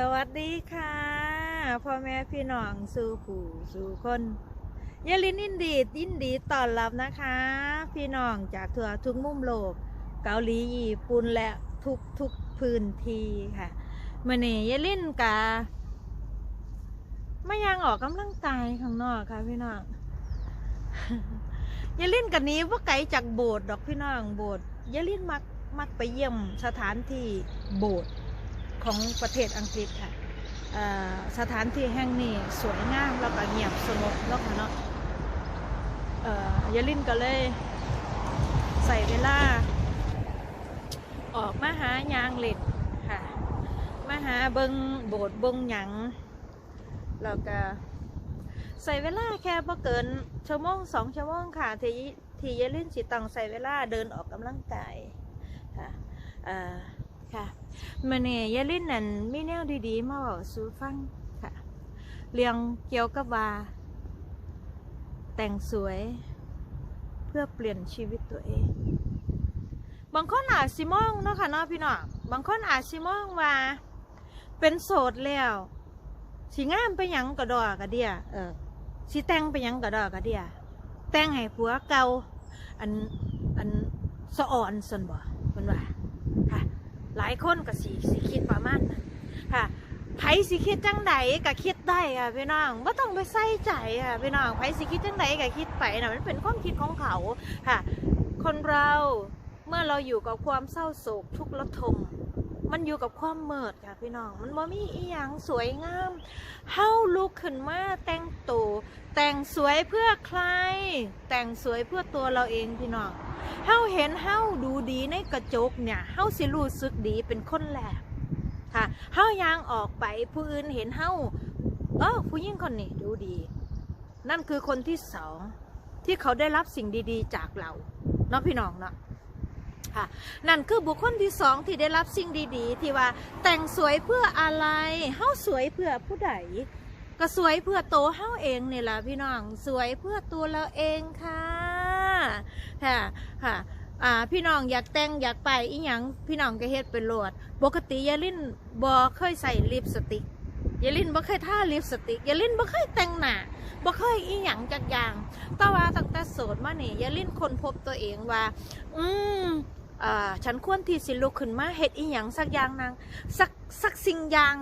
สวัสดีค่ะ พ่อแม่พี่น้องสู่ผู้สู่คนยายลินยินดียินดีต้อนรับนะคะ พี่น้องจากทั่วทุกมุมโลก เกาหลีญี่ปุ่นและทุกทุกพื้นที่ค่ะเมื่อนี้ยาลินกาไม่ยังออกกำลังกายข้างนอกค่ะพี่น้องยายลินกันนี้ว่าไกลจากโบสถ์ดอกพี่น้องโบสถ์ยายลินมักมักไปเยี่ยมสถานที่โบสถ์ ของประเทศอังกฤษค่ะสถานที่แห่งนี้สวยงามแล้วก็เงียบสงบแล้วค่ะเนาะเอ่อยาลินก็เลยใส่เวลา ออกมาหายางเหล็กค่ะมาหาเบิงโบสถ์เบิงหยังแล้วก็ใส่เวลาแค่บ่เกินชั่วโมงสองชั่วโมงค่ะที่ที่ยาลินสิต้องใส่เวลาเดินออกกำลังกายค่ะ ค่ะมื่อนี้ยายลินนั่นมีแนวดีๆ มาบอกสู่ฟังค่ะ เรื่องเกี่ยวกับว่า แต่งสวยเพื่อเปลี่ยนชีวิตตัวเอง บางคนอาจสิมองเนาะค่ะเนาะพี่น้องบางคนอาจสิมองว่า เป็นโสดแล้วสิงามไปยังกระดอกกระเดียเออสิแต่งไปยังกระดอกกระเดียแต่งให้ผัวเก่าอันอันสะอ่อนสนบ่เป็นว่า หลายคนก็สีสีคิดประมาณนั้นค่ะไผสิคิดจังใดก็คิดได้ค่ะพี่น้องไม่ต้องไปใส่ใจค่ะพี่น้องไผสิคิดจังใดก็คิดไปนะมันเป็นความคิดของเขาค่ะ คนเราเมื่อเราอยู่กับความเศร้าโศกทุกข์ระทม มันอยู่กับความเมิดค่ะพี่น้อง มันบ่มีอีหยังสวยงาม เฮาลุกขึ้นมาแต่งตัวแต่งสวยเพื่อใคร แต่งสวยเพื่อตัวเราเองพี่น้อง เฮาเห็นเฮาดูดีในกระจกเนี่ย เฮาสิรู้สึกดีเป็นคนแรกค่ะ เฮายางออกไปผู้อื่นเห็นเฮาเออผู้หญิงคนนี้ดูดี นั่นคือคนที่สองที่เขาได้รับสิ่งดีๆ จากเราเนาะพี่น้องเนาะ ค่ะนั่นคือบุคคลที่สองที่ได้รับสิ่งดีๆ ที่ว่าแต่งสวยเพื่ออะไรเฮาสวยเพื่อผู้ใดก็สวยเพื่อโตวเฮาเองเนี่แหละพี่น้องสวยเพื่อตัวเราเองค่ะค่ะค่ะพี่น้องอยากแต่งอยากไปอีหยังพี่น้องก็เฮ็ดเป็นโหลด ปกติยาลินบ่เคยใส่ลิปสติก ยายลินบ่เคยท่าลิปสติกยายลินบ่เคยแต่งหน้าบ่เคยอีหยังจักอย่าง แต่ว่าตั้งแต่โสดมานี่ยายลินคนพบตัวเองว่า อืมอ่าฉันควรที่สิลุกขึ้นมาเฮ็ดอีหยังสักอย่างนางสักสักสิ่งอย่าง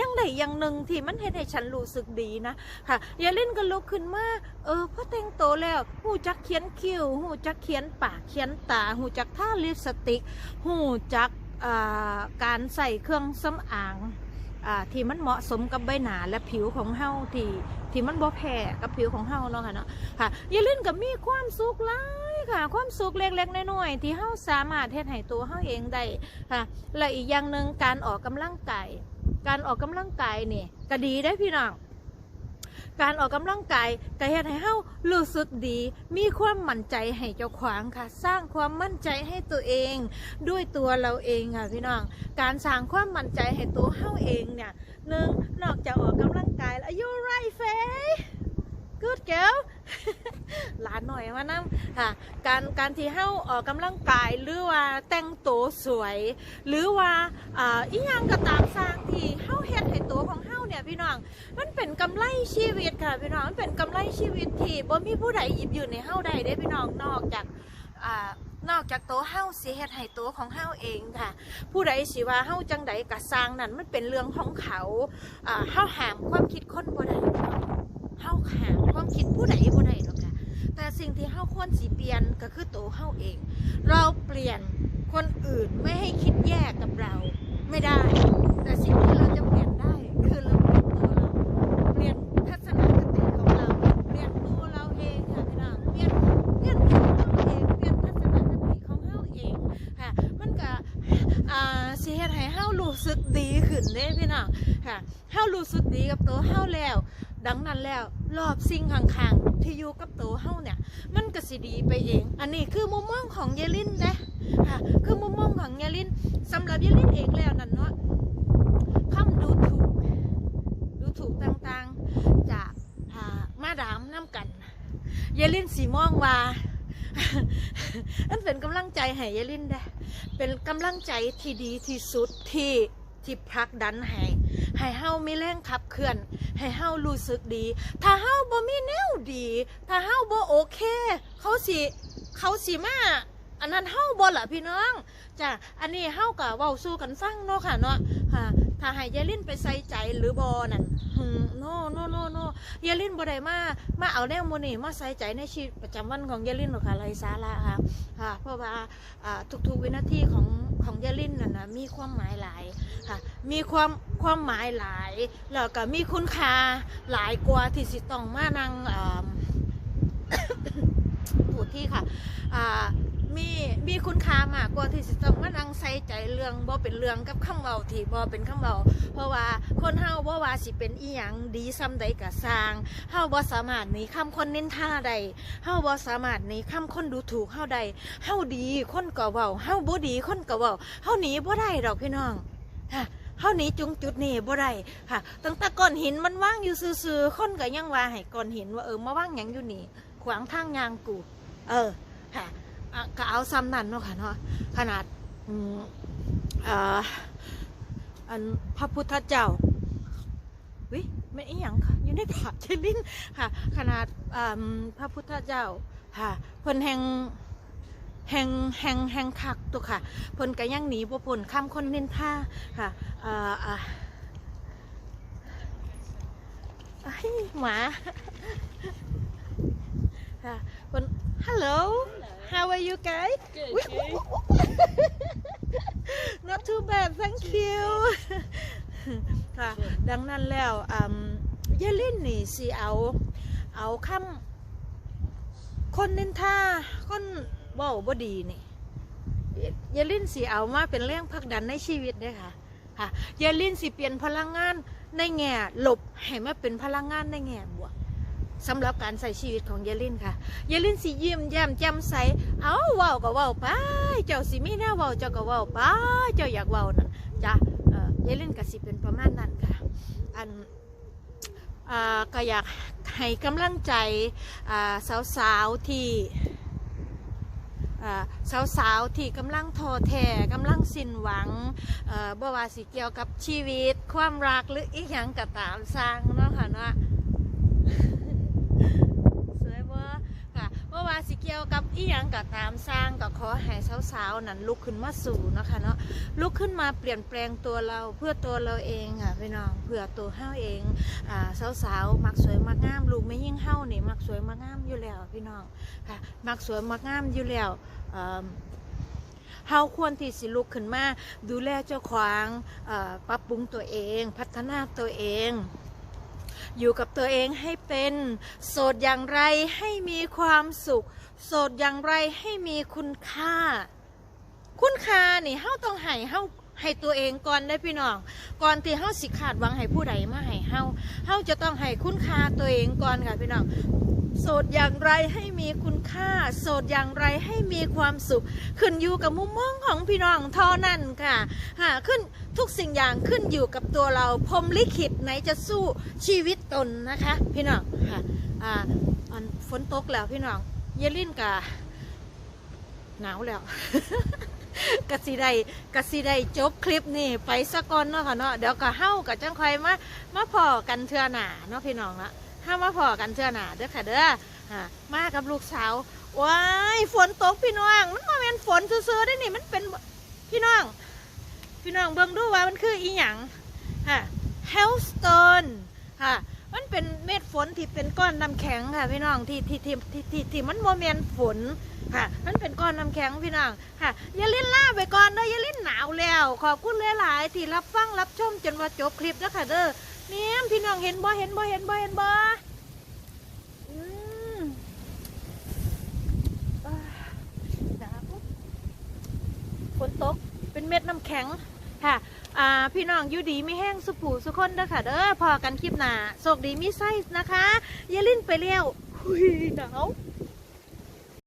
ยังใดอย่างหนึ่งที่มันเฮ็ดให้ฉันรู้สึกดีนะค่ะอย่าเล่นกันลุกขึ้นมาเออพอแต่งโตแล้วหูจักเขียนคิ้วหูจักเขียนปากเขียนตาหูจักท่าลิปสติกหูจักอ่าการใส่เครื่องสำอาง ที่มันเหมาะสมกับใบหนาและผิวของเฮาที่ที่มันบ่แพ้กับผิวของเฮาเนาะค่ะเนาะค่ะอย่าลืมกับมีความสุขหลายค่ะ ความสุขเล็กๆน้อยๆที่เฮาสามารถเฮ็ดให้ตัวเฮาเองได้ค่ะและอีกอย่างหนึ่งการออกกำลังกายการออกกำลังกายนี่ก็ดีได้พี่น้อง การออกกำลังกายก็เฮ็ดให้เฮารู้สึกดี มีความมั่นใจให้เจ้าขวางค่ะ สร้างความมั่นใจให้ตัวเอง ด้วยตัวเราเองค่ะพี่น้อง การสร้างความมั่นใจให้ตัวเฮาเองเนี่ยหนึ่งนอกจากออกกำลังกายแล้ว you right face good girl หลานหน่อยมานั่ค่ะการการที่เฮาออกกำลังกายหรือว่าแต่งตัวสวย หรือว่าอ่าอีหยังก็ตามสร้างที่เฮาเฮ็ดให้ตัวของเฮา เนี่ยพี่น้อง มันเป็นกำไรชีวิตค่ะพี่น้อง มันเป็นกำไรชีวิตที่บ่มีผู้ใดหยิบยู่ในเฮาได้เด้พี่น้องนอกจากอ่านอกจากโตัวเฮาสิเฮ็ดให้ตัวของเฮาเองค่ะ ผู้ใดสิว่าเฮาจังใดก็สร้างนั่นมันเป็นเรื่องของเขาอ่าเฮาห้ามความคิดคนบ่ได้พี่น้องเฮาห้ามความคิดผู้ใดบ่ได้หรอกค่ะแต่สิ่งที่เฮาควรสิเปลี่ยนก็คือตัวเฮาเอง เราเปลี่ยนคนอื่นไม่ให้คิดแย่กับเราไม่ได้ แต่สิ่งที่เรา ฮ็ดให้เฮารู้สึกดีขึ้นเด้พี่น้องค่ะเฮารู้สึกดีกับตัวเฮาแล้ว ดังนั้นแล้วรอบสิ่งข้างๆที่อยู่กับตัวเฮาเนี่ย มันก็สิดีไปเอง อันนี้คือมุมมองของเยลินนะค่ะคือมุมมองของเยลินสำหรับเยลินเองแล้วนั่นเนาะคำดูถูก ดูถูกต่างๆจากอ่ามาดามน้ำกัน เยลินสีมองว่า อันเป็นกำลังใจให้เยลินได้เป็นกำลังใจที่ดีที่สุดที่ที่ผลักดันให้ให้เฮามีแรงขับเคลื่อน ให้เฮารู้สึกดี ถ้าเฮาบ่มีแนวดี ถ้าเฮาบ่โอเค เขาสิเขาสิมาอันนั้นเฮาบ่ล่ะพี่น้องจ้ะอันนี้เฮาก็เว้าสู่กันฟังเนาะค่ะเนาะค่ะ ถ้าให้ยายลินไปใส่ใจหรือบ่นั่นหืมโนโนโนโนยายลินบ่ได้มามาเอาแนวโมนี่มาใส่ใจในชีวิตประจำวันของยายลินหรอกค่ะไรสาระค่ะค่ะเพราะว่าทุกๆวินาทีของของยายลินนั่นนะมีความหมายหลายค่ะมีความความหมายหลายแล้วก็มีคุณค่าหลายกว่าที่สิต้องมานั่งอ่าพูดที่ค่ะ มีมีคุณค่ามากกว่าที่สิต้องมานั่งใส่ใจเรื่องบ่เป็นเรื่องกับคำเว้าที่บ่เป็นคำเว้าเพราะว่าคนเฮาบ่ว่าสิเป็นอีหยังดีซ้ำใดก็สร้างเฮาบ่สามารถหนีคำคนนินทาได้เฮาบ่สามารถหนีคำคนดูถูกเฮาได้เฮาดีคนก็เว้าเฮาบ่ดีคนก็เว้าเฮาหนีบ่ได้ดอกพี่น้องค่ะเฮาหนีจุงจุดนี่บ่ได้ค่ะ ตั้งแต่ก้อนหินมันว่างอยู่ซื่อๆคนก็ยังว่าให้ก้อนหินว่าเออมาว่างหยังอยู่นี่ ขวางทางยางกู เออ ค่ะ ก็เอาซ้ำนั่นเนาะค่ะเนาะขนาดอันพระพุทธเจ้าวิไม่อีหยังค่ะอยู่ในผาเจลินค่ะ ขนาดพระพุทธเจ้าค่ะเพิ่นแห่งแห่งแห่งแห่งคักตัวค่ะเพิ่นก็ยังหนีบ่พ้นคำคนนินท่าค่ะอ่าอ่าไอ้หมาค่ะคน hello how are you guys Good, Wait, you? not too bad thank you ค่ะ ดังนั้นแล้วอืมยายลินนี่สิเอา เอาคำคนนินทาคนเว้าบ่ดีนี่ยายลินสิเอามาเป็นแรงผลักดันในชีวิตเด้อค่ะค่ะยายลินสิเปลี่ยนพลังงานในแง่ลบให้มาเป็นพลังงานในแง่บวก สำหรับการใส่ชีวิตของยายลินค่ะยายลินสิยิ้มแย้มแจ่มใส เอาเว้าก็เว้าไป เจ้าสิมีนวเว้าเจ้าก็เว้าไป เจ้าอยากเว้านั่นจ้ะเยลินก็สิเป็นประมาณนั้นค่ะ อันก็อยากให้กำลังใจสาวๆที่สาวๆที่กำลังท้อแท้กำลังสิ้นหวังเอ่อบ่ว่าสิเกี่ยวกับชีวิต ความรักหรืออีกอย่างก็ตามสร้างเนาะค่ะเนาะ สวยบ่ค่ะบ่ ว่าสิเกี่ยวกับอีหยังก็ตามสร้างก็ขอให้สาวๆนั้นลุกขึ้นมาสู่นะคะเนาะลุกขึ้นมาเปลี่ยนแปลงตัวเราเพื่อตัวเราเองค่ะพี่น้องเพื่อตัวเฮาเองอ่าสาวๆมักสวยมักงามลูกไม่ยิ่งเฮานี่มักสวยมักงามอยู่แล้วพี่น้องค่ะมักสวยมักงามอยู่แล้วเอิ่มเฮาควรที่สิลุกขึ้นมาดูแลเจ้าของอปรับปรุงตัวเอง พัฒนาตัวเอง อยู่กับตัวเองให้เป็น โสดอย่างไรให้มีความสุข โสดอย่างไรให้มีคุณค่า คุณค่านี่เฮาต้องให้เฮาให้ตัวเองก่อนได้พี่น้อง ก่อนที่เฮาสิขาดหวังให้ผู้ใดมาให้เฮาเฮาจะต้องให้คุณค่าตัวเองก่อนค่ะพี่น้อง โสดอย่างไรให้มีคุณค่า โสดอย่างไรให้มีความสุข ขึ้นอยู่กับมุมมองของพี่น้องเท่านั้นค่ะค่ะขึ้นทุกสิ่งอย่างขึ้นอยู่กับตัวเราพรมลิขิตไหนจะสู้ชีวิตตนนะคะ พี่น้องค่ะอ่าฝนตกแล้วพี่น้องเยลินกะหนาวแล้วกสิได้กสิได้จบคลิปนี่ไปสักก่อนเนาะค่ะเนาะเดี๋ยวก็เฮ้ากับจังคอยมามาพอกันเทื่อหนาเนาะพี่น้องละ ห้ามาพอกันเทื่อหนาเด้อค่ะเด้อมากับลูกสาวว้ายฝนตกพี่น้องมันมาเป็นฝนซื่อๆได้นี่มันเป็นพี่น้อง พี่น้องเบิ่งดูว่ามันคืออีหยังค่ะ hailstone ค่ะมันเป็นเม็ดฝนที่เป็นก้อนน้ำแข็งค่ะพี่น้องที่ที่ที่ที่ที่ที่มันโมเมนฝนค่ะ มันเป็นก้อนน้ำแข็งพี่น้องค่ะอย่าเล่นล่าไปก่อนเด้ออย่าเล่นหนาวแล้ว ขอบคุณหลายๆที่รับฟังรับชมจนว่าจบคลิปแล้วค่ะเด้อ เนี่ยพี่น้องเห็นบ่เห็นบ่เห็นบ่เห็นบ่ฝนตกเป็นเม็ดน้ำแข็งค่ะอ่าพี่น้องอยู่ดีไม่แห้งสุผูสุคนเด้อค่ะเด้อพอกันคลิปหนาโชคดีมีไส้นะคะอย่าลิ้นไปเลี้ยวหุยหนาว